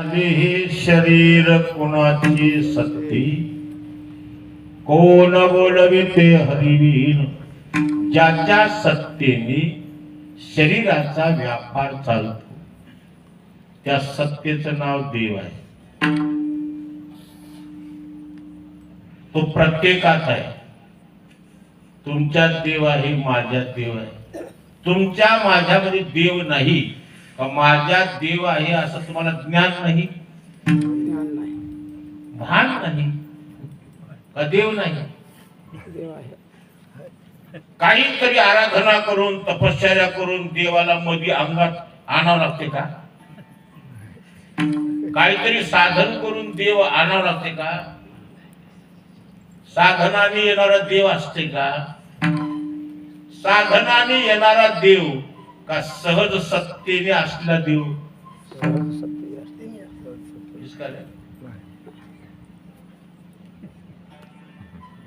हे शरीर कुणाची सत्ती कोण बोलविते हरिवीर? ज्याच्या सत्तेने शरीराचा व्यापार चालतो. त्या सत्तेचं नाव देव आहे. तो प्रत्येकात आहे. तुमच्यात देव आहे माझ्यात देव आहे. तुमच्या माझ्यामध्ये देव नाही. माझ्यात देव आहे असं तुम्हाला ज्ञान नाही? भान नाही? का देव नाही? देव आहे. काहीतरी आराधना करून तपश्चर्या करून देवाला मध्ये अंगात आणावं लागते का? काहीतरी साधन करून देव आणावं लागते का? साधनाने येणारा देव असते का? साधनाने येणारा देव का सहज सत्तेने असलेला देव? असते.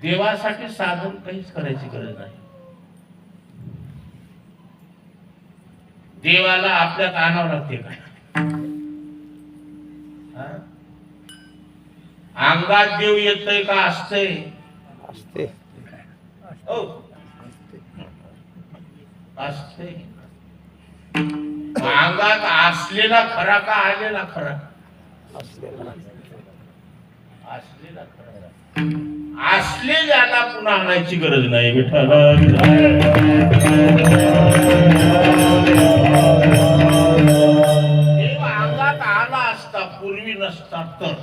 देवासाठी साधन काहीच करायची गरज नाही. देवाला आपल्यात आणावं लागते का? हा? अंगात देव येतय का असतंय? असते हो. असतंय. अंगात असलेला खरा का आलेला खरा? असलेला असलेला खरा. असलेल्याला पुन्हा आणायची गरज नाही अंगात आला असता पूर्वी नसता तर.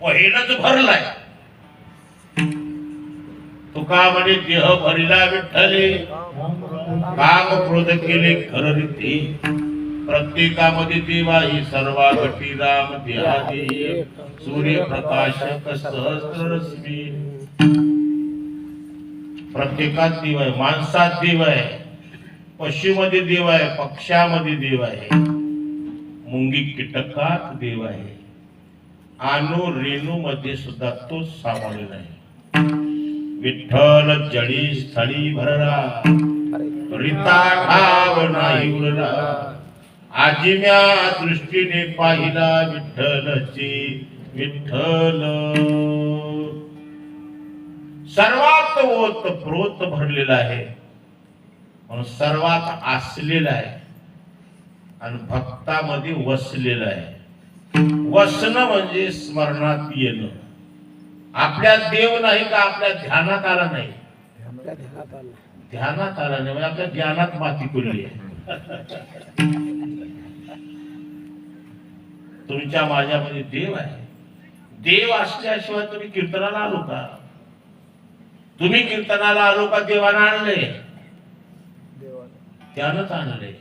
पहिलंच भरलाय. तुका म्हणे देह भरिला विठ्ठले. काम क्रोध केले खर रीती. प्रत्येकामध्ये देवा ही सर्वा गटी राम देहादी सूर्यप्रकाशक सहस्ररश्मी. प्रत्येकात देव आहे माणसात देव आहे पशुमध्ये देव आहे पक्ष्यामध्ये देव आहे. मुंगी कीटकात देव आहे. आणू रेणू मध्ये सुद्धा तो सामावलेला आहे विठ्ठल जडी स्थळी भरला. रिता ठाव नाही उरला आजिम्या दृष्टीने पाहिला विठ्ठलची विठ्ठल. सर्वात ओत प्रोत भरलेला आहे. म्हणून सर्वात असलेला आहे. आणि भक्तामध्ये वसलेला आहे. वसणं म्हणजे स्मरणात येणं. आपल्या देव नाही का आपल्या ध्यानात आला नाही? आपल्या ध्यानात आला नाही म्हणजे आपल्या ज्ञानात माती पडली आहे. तुमच्या माझ्यामध्ये देव आहे. देव असल्याशिवाय तुम्ही कीर्तनाला आलो का? तुम्ही कीर्तनाला आलो का? देवाला आणले ध्यानच त्यानंच आणले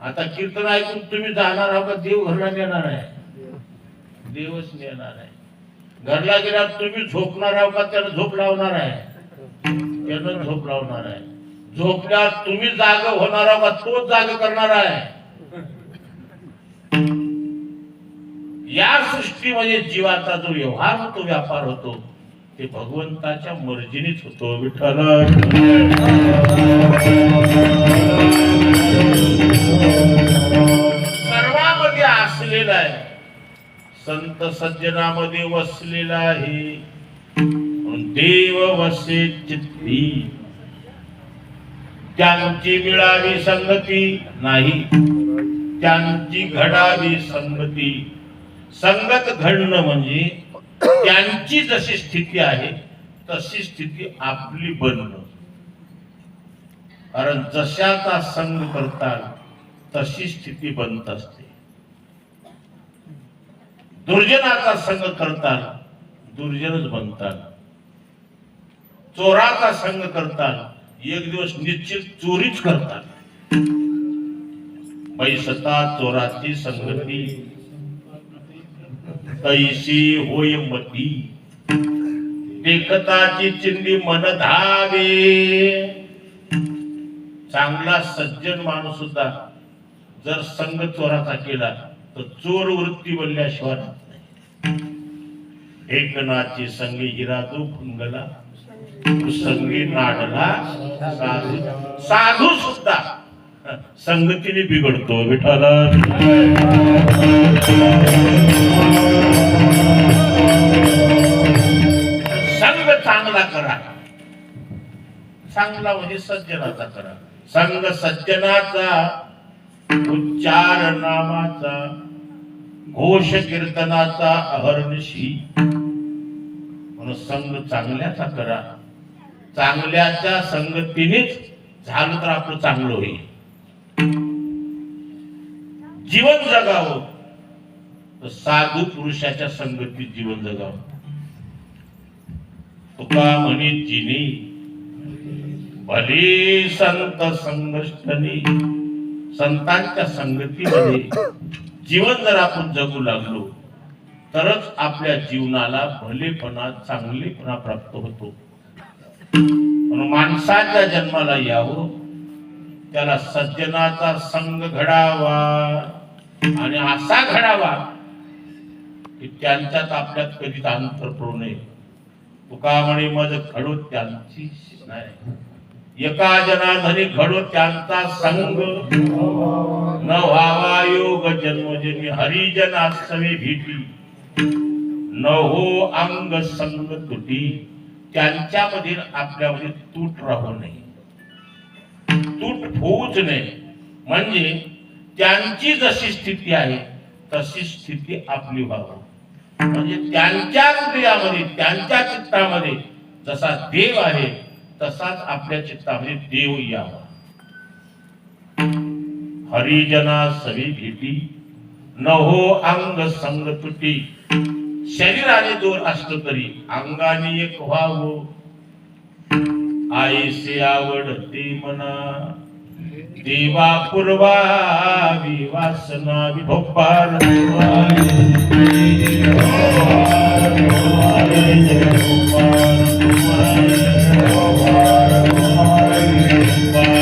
आता कीर्तन ऐकून तुम्ही जाणार आहो का? देव घरला नेणार आहे. देवच नेणार आहे. घरला गेल्यावर तुम्ही झोपणार आहो का? त्यानं झोप लावणार आहे. त्यानं झोप लावणार आहे. झोपल्यावर तुम्ही जाग होणार आहो का तोच जाग करणार आहे. या सृष्टीमध्ये म्हणजे जीवाचा जो व्यवहार होतो व्यापार होतो ते भगवंताच्या मर्जीनेच होतो विठ्ठल. सर्वांमध्ये असलेला आहे. संत सज्जनामध्ये वसलेला आहे. देव वसे चित्ती. त्यांची मिळावी संगती नाही. त्यांची घडावी संगती. संगत घडणं म्हणजे त्यांची जशी स्थिती आहे तशी स्थिती आपली बनणं. कारण जशाचा संग करतात तशी स्थिती बनत असते. दुर्जनाचा संग करतात दुर्जनच बनतात चोराचा संग करतात एक दिवस निश्चित चोरीच करतात. पैसता चोराची संगती. तैशी होय मती. एकताची चिंदी मन धावे चांगला सज्जन माणूस सुद्धा जर संघ चोराचा केला तर चोर वृत्ती बनल्याशिवाय. एकनाथची संघ एकनाची हिरा तो फुंगला. संगी नाडला साधू साधू सुद्धा. संगतीने बिघडतो विठाला संग चांगला करा. चांगला म्हणजे सज्जनाचा करा. संग सज्जनाचा उच्चार नामाचा घोष कीर्तनाचा अहर्निशी. म्हणून संग चांगल्याचा करा. चांगल्याच्या संगतीनेच झालं तर आपलं चांगलं होईल. जीवन जगावं. तर साधू पुरुषाच्या संगतीत जीवन जगावं. तुका म्हणे जिनी भले संत संगष्टनी संतांच्या संगतीमध्ये जीवन जर आपण जगू लागलो तरच आपल्या जीवनाला भलेपणा चांगलेपणा प्राप्त होतो. म्हणून माणसाच्या जन्माला यावं. त्याला सज्जनाचा संग घडावा. आणि असा घडावा की त्यांच्यात आपल्यात कधीच अंतर पडू नये तुका म्हणे मज घडो त्यांची नाही एका जनाधरी घडो त्यांचा संग न व्हावा योग जन्मजन्मी हरिजन आसवे भीती न हो अंग संग तुटी. त्यांच्यामध्ये आपल्यामध्ये तूट राहू नये. तूट होऊच नये. म्हणजे त्यांची जशी स्थिती आहे तशी स्थिती आपली व्हावी. म्हणजे त्यांच्या हृदयामध्ये त्यांच्या चित्तामध्ये जसा देव आहे तसाच आपल्या चित्तामध्ये देव यावा. हरिजना सवी भीती न हो अंग संग तुटी. शरीराने दोन असलं तरी अंगाने एक व्हावं. आईसे आवडते मना. देवा पूर्वा वासना विभोपार